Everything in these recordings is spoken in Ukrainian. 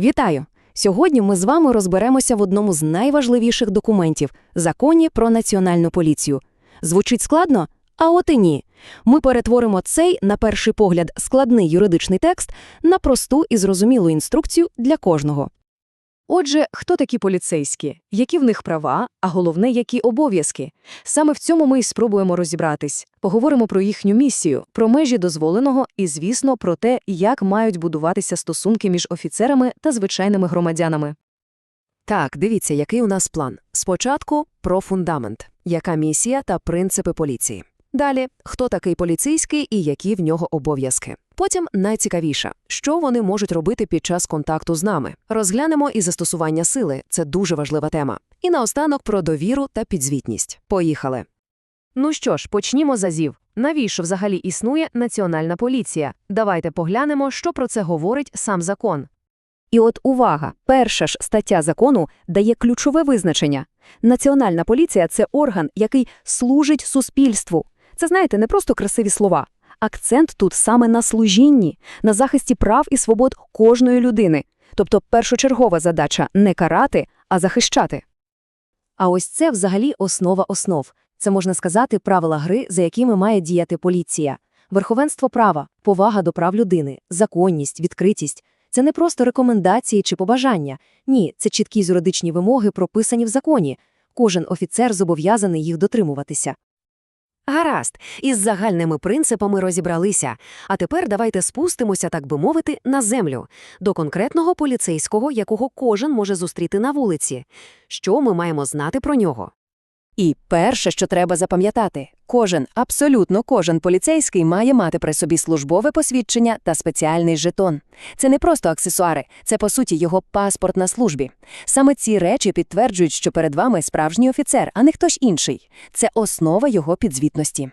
Вітаю! Сьогодні ми з вами розберемося в одному з найважливіших документів законі про національну поліцію. Звучить складно? А от і ні. Ми перетворимо цей, на перший погляд, складний юридичний текст на просту і зрозумілу інструкцію для кожного. Отже, хто такі поліцейські, які в них права, а головне, які обов'язки? Саме в цьому ми й спробуємо розібратись. Поговоримо про їхню місію, про межі дозволеного і, звісно, про те, як мають будуватися стосунки між офіцерами та звичайними громадянами. Так, дивіться, який у нас план. Спочатку про фундамент, яка місія та принципи поліції. Далі, хто такий поліцейський і які в нього обов'язки. Потім найцікавіше, що вони можуть робити під час контакту з нами. Розглянемо і застосування сили, це дуже важлива тема. І наостанок про довіру та підзвітність. Поїхали. Ну що ж, почнімо з азів. Навіщо взагалі існує національна поліція? Давайте поглянемо, що про це говорить сам закон. І от увага, перша ж стаття закону дає ключове визначення. Національна поліція це орган, який служить суспільству. Це, знаєте, не просто красиві слова. Акцент тут саме на служінні, на захисті прав і свобод кожної людини. Тобто першочергова задача не карати, а захищати. А ось це взагалі основа основ. Це, можна сказати, правила гри, за якими має діяти поліція. Верховенство права, повага до прав людини, законність, відкритість – це не просто рекомендації чи побажання. Ні, це чіткі юридичні вимоги, прописані в законі. Кожен офіцер зобов'язаний їх дотримуватися. Гаразд, із загальними принципами розібралися. А тепер давайте спустимося, так би мовити, на землю, до конкретного поліцейського, якого кожен може зустріти на вулиці. Що ми маємо знати про нього? І перше, що треба запам'ятати, кожен, абсолютно кожен поліцейський має мати при собі службове посвідчення та спеціальний жетон. Це не просто аксесуари, це по суті його паспорт на службі. Саме ці речі підтверджують, що перед вами справжній офіцер, а не хтось інший. Це основа його підзвітності.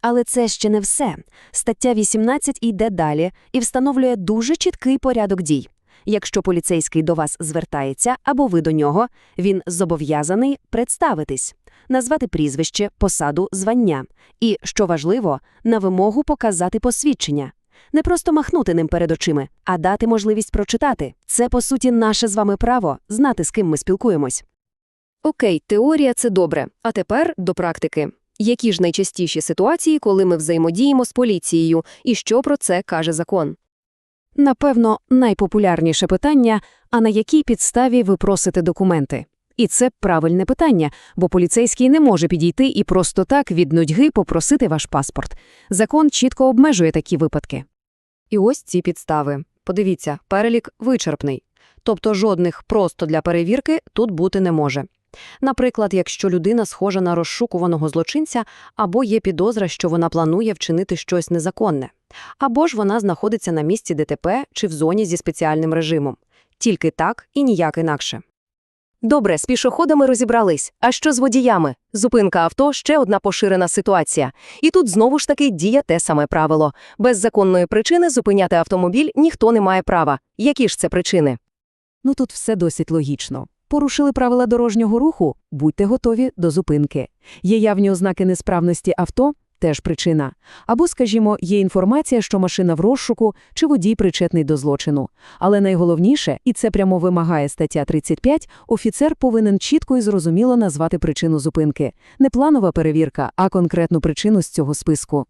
Але це ще не все. Стаття 18 йде далі і встановлює дуже чіткий порядок дій. Якщо поліцейський до вас звертається або ви до нього, він зобов'язаний представитись, назвати прізвище, посаду, звання і, що важливо, на вимогу показати посвідчення. Не просто махнути ним перед очима, а дати можливість прочитати. Це, по суті, наше з вами право знати, з ким ми спілкуємось. Окей, теорія це добре. А тепер до практики. Які ж найчастіші ситуації, коли ми взаємодіємо з поліцією, і що про це каже закон? Напевно, найпопулярніше питання а на якій підставі ви просите документи? І це правильне питання, бо поліцейський не може підійти і просто так від нудьги попросити ваш паспорт. Закон чітко обмежує такі випадки. І ось ці підстави. Подивіться, перелік вичерпний. Тобто жодних просто для перевірки тут бути не може. Наприклад, якщо людина схожа на розшукуваного злочинця або є підозра, що вона планує вчинити щось незаконне, або ж вона знаходиться на місці ДТП чи в зоні зі спеціальним режимом. Тільки так і ніяк інакше. Добре, з пішоходами розібрались. А що з водіями? Зупинка авто ще одна поширена ситуація. І тут знову ж таки діє те саме правило. Без законної причини зупиняти автомобіль ніхто не має права. Які ж це причини? Ну тут все досить логічно. Порушили правила дорожнього руху, будьте готові до зупинки. Є явні ознаки несправності авто теж причина. Або, скажімо, є інформація, що машина в розшуку чи водій причетний до злочину. Але найголовніше, і це прямо вимагає стаття 35, офіцер повинен чітко і зрозуміло назвати причину зупинки. Не планова перевірка, а конкретну причину з цього списку.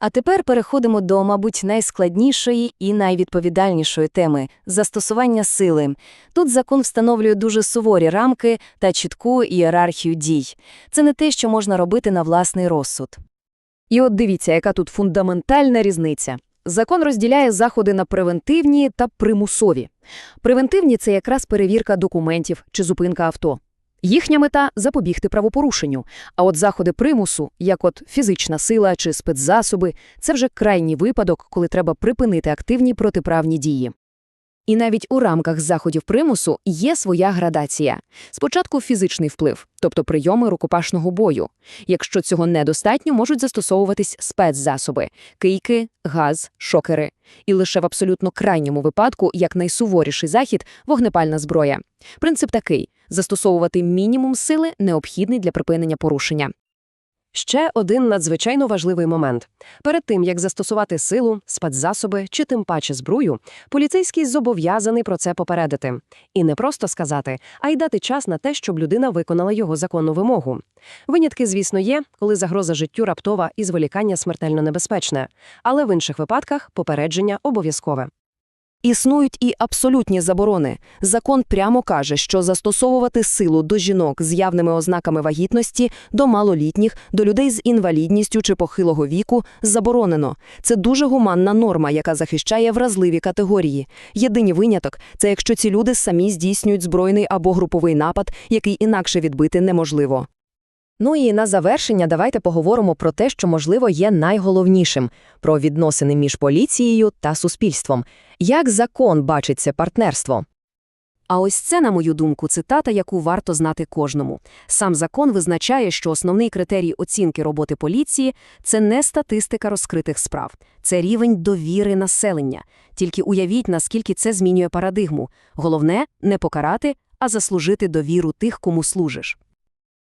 А тепер переходимо до, мабуть, найскладнішої і найвідповідальнішої теми застосування сили. Тут закон встановлює дуже суворі рамки та чітку ієрархію дій. Це не те, що можна робити на власний розсуд. І от дивіться, яка тут фундаментальна різниця. Закон розділяє заходи на превентивні та примусові. Превентивні це якраз перевірка документів чи зупинка авто. Їхня мета запобігти правопорушенню. А от заходи примусу, як от фізична сила чи спецзасоби, це вже крайній випадок, коли треба припинити активні протиправні дії. І навіть у рамках заходів примусу є своя градація. Спочатку фізичний вплив, тобто прийоми рукопашного бою. Якщо цього недостатньо, можуть застосовуватись спецзасоби кийки, газ, шокери. І лише в абсолютно крайньому випадку, як найсуворіший захід, вогнепальна зброя. Принцип такий застосовувати мінімум сили, необхідний для припинення порушення. Ще один надзвичайно важливий момент. Перед тим, як застосувати силу, спецзасоби чи тим паче зброю, поліцейський зобов'язаний про це попередити. І не просто сказати, а й дати час на те, щоб людина виконала його законну вимогу. Винятки, звісно, є, коли загроза життю раптова і зволікання смертельно небезпечне, але в інших випадках попередження обов'язкове. Існують і абсолютні заборони. Закон прямо каже, що застосовувати силу до жінок з явними ознаками вагітності, до малолітніх, до людей з інвалідністю чи похилого віку заборонено. Це дуже гуманна норма, яка захищає вразливі категорії. Єдиний виняток – це якщо ці люди самі здійснюють збройний або груповий напад, який інакше відбити неможливо. Ну і на завершення давайте поговоримо про те, що, можливо, є найголовнішим – про відносини між поліцією та суспільством. Як закон бачить це партнерство? А ось це, на мою думку, цитата, яку варто знати кожному. Сам закон визначає, що основний критерій оцінки роботи поліції – це не статистика розкритих справ, це рівень довіри населення. Тільки уявіть, наскільки це змінює парадигму. Головне – не покарати, а заслужити довіру тих, кому служиш.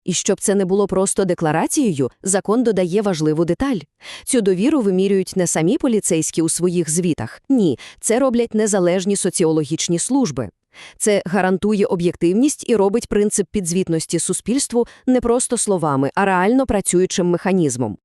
І щоб це не було просто декларацією, закон додає важливу деталь. Цю довіру вимірюють не самі поліцейські у своїх звітах. Ні, це роблять незалежні соціологічні служби. Це гарантує об'єктивність і робить принцип підзвітності суспільству не просто словами, а реально працюючим механізмом.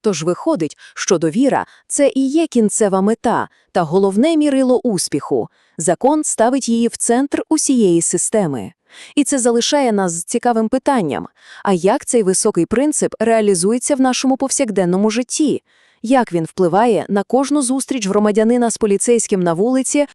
Тож виходить, що довіра – це і є кінцева мета та головне мірило успіху. Закон ставить її в центр усієї системи. І це залишає нас з цікавим питанням. А як цей високий принцип реалізується в нашому повсякденному житті? Як він впливає на кожну зустріч громадянина з поліцейським на вулиці